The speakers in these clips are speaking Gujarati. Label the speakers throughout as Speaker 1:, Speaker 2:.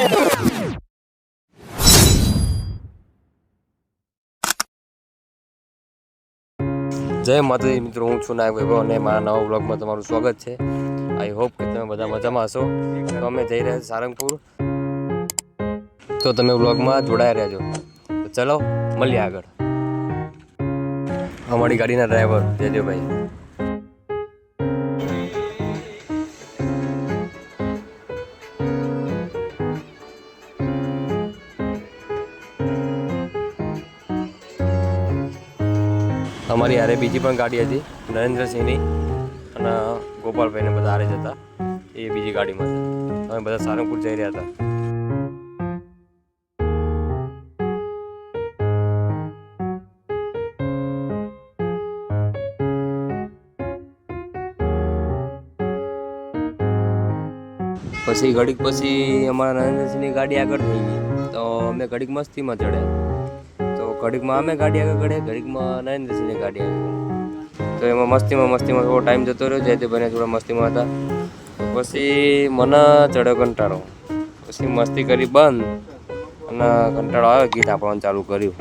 Speaker 1: જય માતાજી મિત્રો, હું છું નાયક વૈભવ અને મારા નવા બ્લોગમાં તમારું સ્વાગત છે. આઈ હોપ કે તમે બધા મજામાં હશો. તો અમે જઈ રહ્યા છીએ સારંગપુર. તો તમે બ્લોગમાં જોડાયા રહેજો. તો ચલો, મળીએ આગળ. અમારી ગાડીના ડ્રાઈવર જયદેવભાઈ અમારી હારે બીજી પણ ગાડી હતી, નરેન્દ્રસિંહની અને ગોપાલભાઈને બધા હારે જતા, એ બીજી ગાડીમાં અમે બધા સારંગપુર જઈ રહ્યા હતા. પછી ઘડીક પછી અમારા નરેન્દ્રસિંહની ગાડી આગળ થઈ ગઈ. તો અમે ઘડીક મસ્તીમાં ચડ્યા. ઘડીકમાં અમે ગાડી આગળ ગળે ઘડીકમાં નરેન્દ્રસિંહની ગાડી આગળ. તો એમાં મસ્તીમાં મસ્તીમાં થોડો ટાઈમ જતો રહ્યો જયદેવભાઈને થોડા મસ્તીમાં હતા. પછી મને ચડ્યો કંટાળો. પછી મસ્તી કરી બંધ, અને કંટાળો આવ્યો, ગીત આપવાનું ચાલુ કર્યું.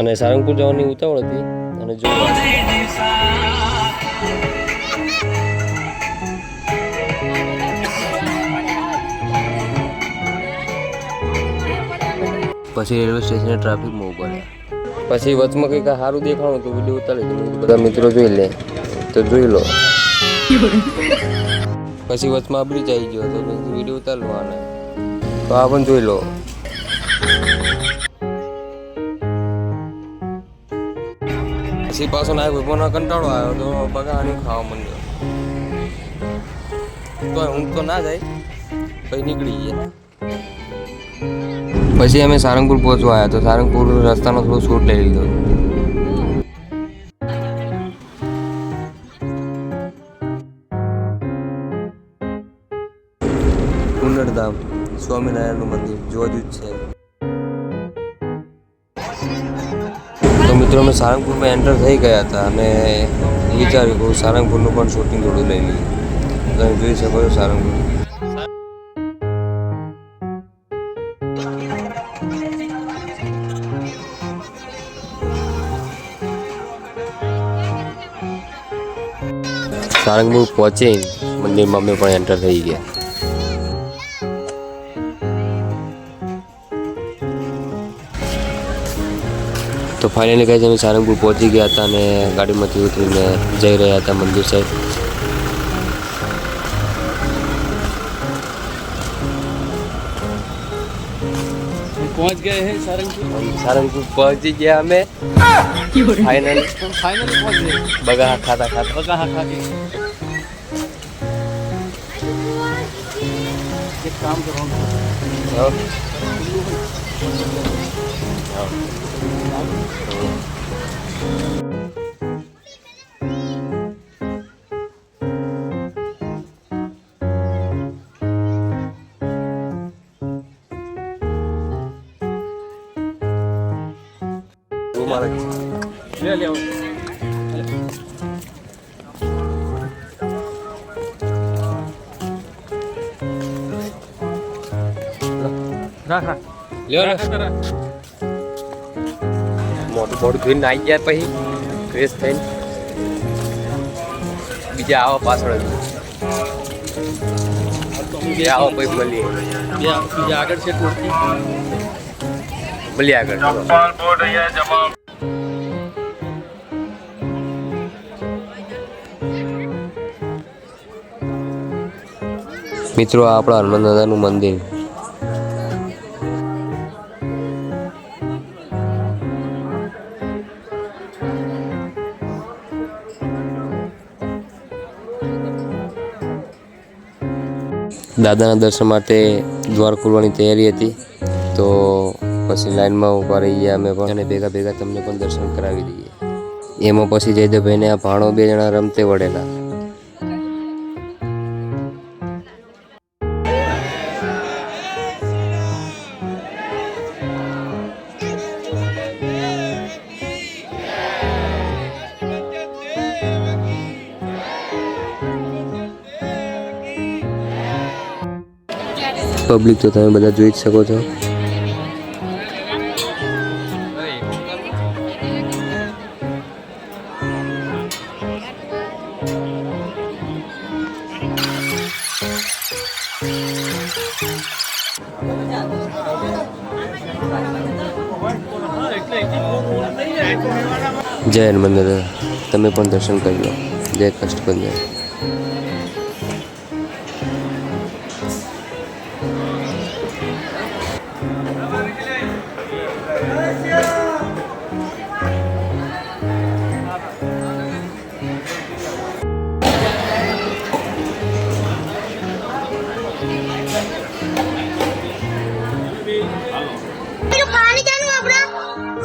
Speaker 1: અને સારંગપુર જવાની ઉતાવળ હતી અને જો પછી રેલવે સ્ટેશને ટ્રાફિકમાં ઊભા રહ્યા પછી વચમાં કંઈક સારું દેખાણું હતું વીડિયો ઉતારી તો બધા મિત્રો જોઈ લે, તો જોઈ લો. પછી વચમાં બ્રિજ જાય ગયો તો વીડિયો ઉતારવાનો. તો આ પણ જોઈ લો. પછી પાછો ના ભાઈબંધનો કંટાળો આવ્યો તો બગાની ખાવા માંડ્યો. તો ઊંઘ તો ના જાય, પછી નીકળી ગયા પછી અમે સારંગપુર પહોંચવા આવ્યા તો સારંગપુર રસ્તાનો થોડો શૂટ લઈ લીધો. પુનર્ધામ સ્વામિનારાયણનું મંદિર જોવા જ છે. મિત્રો, અમે સારંગપુરમાં એન્ટર થઈ ગયા હતા અને વિચાર્યું કે સારંગપુરનું પણ શૂટિંગ થોડું લઈ લઈએ. તમે જોઈ શકો છો સારંગપુર. સારંગપુર પહોંચી મંદિરમાં અમે પણ એન્ટર થઈ ગયા. तो फाइनली कैसे मैं सहारनपुर पहुँच ही गया था मैं गाड़ी में थी उतरी मैं जा रहा था मंदिर से।
Speaker 2: पहुँच गए हैं सारंगपुर
Speaker 1: पहुँच ही गया
Speaker 2: फाइनल फाइनल पहुँच गए।
Speaker 1: बगा खाता खाता
Speaker 2: बगा खा के। एक काम करो। Марек.
Speaker 1: Лево, лево.
Speaker 2: Ра, ра.
Speaker 1: Лево, મોડું ધોઈને આવી ગયા પછી ફ્રેશ થઈને બીજા આવો પાછળ બે આવો પછી મળીએ.
Speaker 2: બીજા આગળ છે
Speaker 1: મળીએ આગળ. મિત્રો આ આપણા હનુમાન દાદાનું મંદિર. દાદાના દર્શન માટે દ્વાર ખોલવાની તૈયારી હતી. તો પછી લાઈનમાં ઊભા રહી ગયા અમે પણ અને ભેગા ભેગા તમને પણ દર્શન કરાવી દઈએ. એમાં પછી જયદેવભાઈને આ ભાણો બે જણા રમતે વળેલા. પબ્લિક તો તમે બધા જોઈ જ શકો છો. જય હનુમાન દાદા. તમે પણ દર્શન કરી લો. જય કષ્ટભંજન.
Speaker 3: પેલું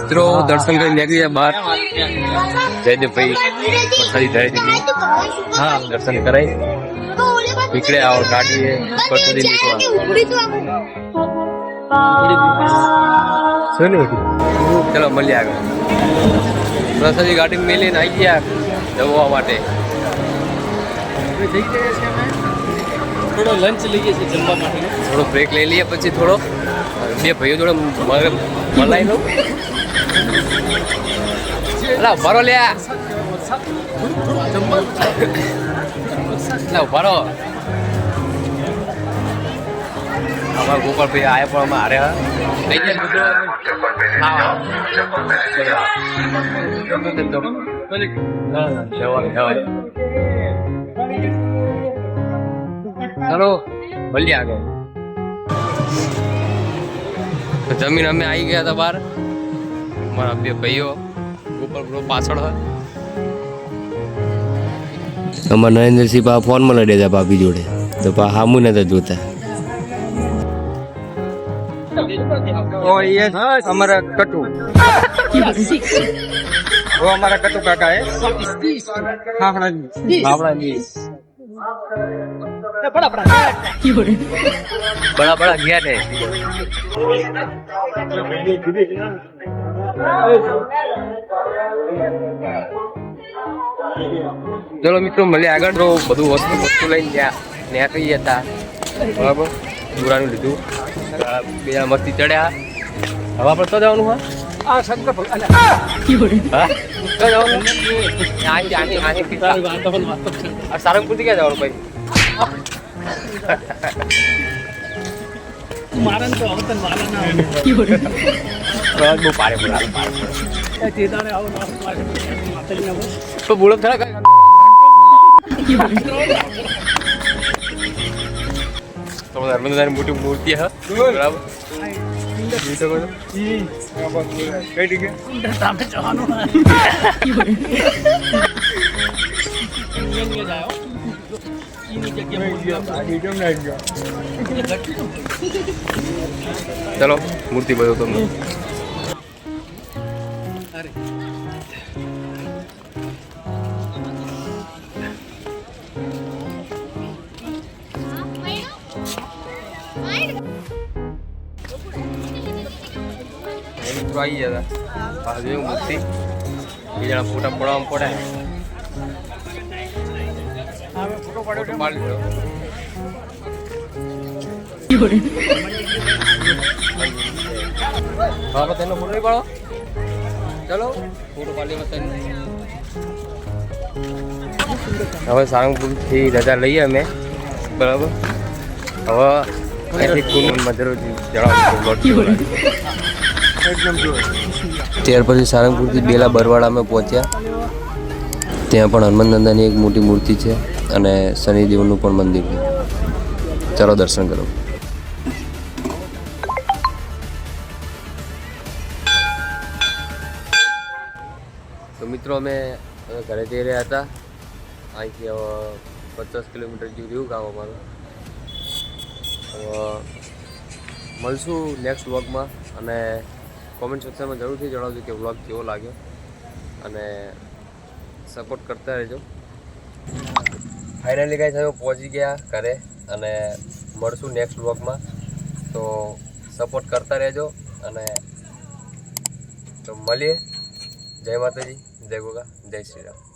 Speaker 1: મિત્રો દર્શન કરી નીકળી ગયા બહાર. જયદેવભાઈ પ્રસાદી ધરી દીધી.
Speaker 2: હા
Speaker 1: દર્શન કરાઈ. નીકળે આવો ગાડી પ્રસાદી નીકળવા ચલો મળીએ આગળ. પ્રસાદી ગાડી મેલીને આવી ગયા જવા માટે.
Speaker 2: થોડો લંચ લઈએ છીએ જમવા માટે.
Speaker 1: થોડો બ્રેક લઈ લઈએ પછી થોડો. બે ભાઈઓ જોડે મલાઈ લઉં. અલા ભરો લ્યા. લા ભરો અમારા ગોપાલભાઈ આયા પણ અમે હારે લઈ જાય મિત્રો. આગળ. જમીન અમે આવી ગયા હતા બહાર. મારા બે ભાઈઓ ગોપાલ બ્રો પાછળ હોય અમારા નરેન્દ્રસિંહ પા ફોનમાં લડ્યા હતા ભાભી જોડે તો પા હામું નતા જોતા
Speaker 2: ઓ ये हमारा कटु वो हमारा कटु काका है हाँ
Speaker 1: બાવળાની બડા બડા ગયા ને ચલો મિત્રો મળીએ આગળ. તો બધું વસ્તુ વસ્તુ લઈને ગયા ત્યાં થઈ હતા બરાબર? દુરાનું લીધું. બે મસ્તી ચડ્યા. હવે આપણે તો જવાનું હા?
Speaker 2: આ શંકર ભગવાન
Speaker 1: આ! સારંગપુરથી ક્યાં જવાનું ભાઈ?
Speaker 2: મારણ તો અવતન વાલા ના
Speaker 1: બસ બહુ પારે બોલા
Speaker 2: ચેતાને આવો માતાજી ના
Speaker 1: તો બોલો ખરા કાંઈ? તો નર્મદાની મોટી મૂર્તિ હા બરાબર જોઈ શકો છો
Speaker 2: કઈ જગ્યાએ તમે જવાનું
Speaker 1: ચલો મૂર્તિ બધો તમને મિત્રો આવી ગયા હતા. જોયું મૂર્તિ. બીજા ફોટા પડવામાં પડે. હવે નહીં પાડો? રજા લઈએ અમે. બરાબર? હવે અહીંથી મધરો જણાવું ત્યાર પછી સારંગપુરથી બેલા બરવાડા અમે પહોંચ્યા. ત્યાં પણ હનુમાન દાદાની એક મોટી મૂર્તિ છે અને શનિદેવનું પણ મંદિર છે. ચાલો દર્શન કરો. તો મિત્રો અમે ઘરે જઈ રહ્યા હતા. અહીંથી પચાસ કિલોમીટર જેવું રહ્યું ગામ અમારું. મળશું નેક્સ્ટ વ્લોગમાં અને કોમેન્ટ સેક્શનમાં જરૂરથી જણાવજો કે વ્લોગ કેવો લાગ્યો. અને સપોર્ટ કરતા રહેજો. ફાઇનલી કાંઈ થયું પહોંચી ગયા ઘરે અને મળશું નેક્સ્ટ વ્લોગમાં તો સપોર્ટ કરતા રહેજો અને તો મળીએ. જય માતાજી, જય ગોગા, જય શ્રી રામ.